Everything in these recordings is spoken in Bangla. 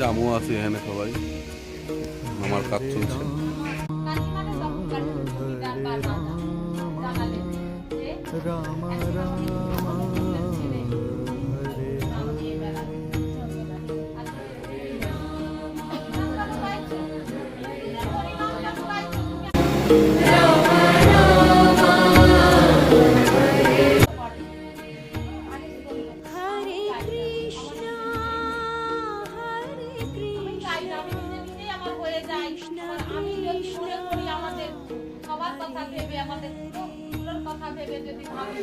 জামু আছে এখানে সবাই। আমার কাজ চলছে। রাম রাম কথা ভেবে আমাদের কথা ভেবে যদি ভাবি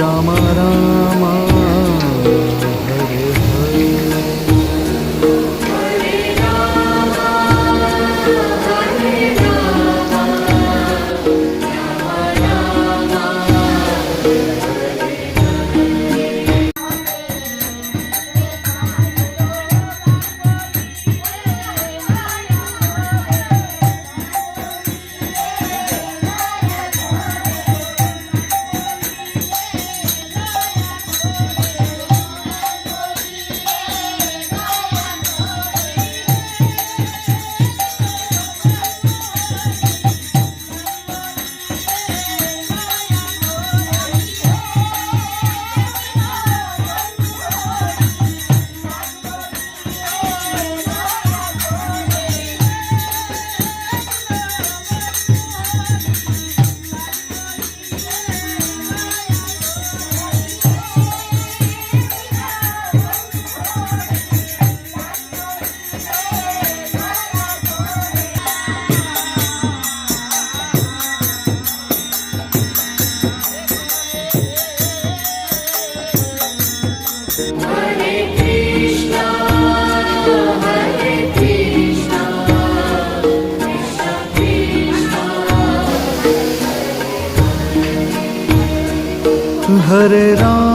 রাম রাম হরে রাম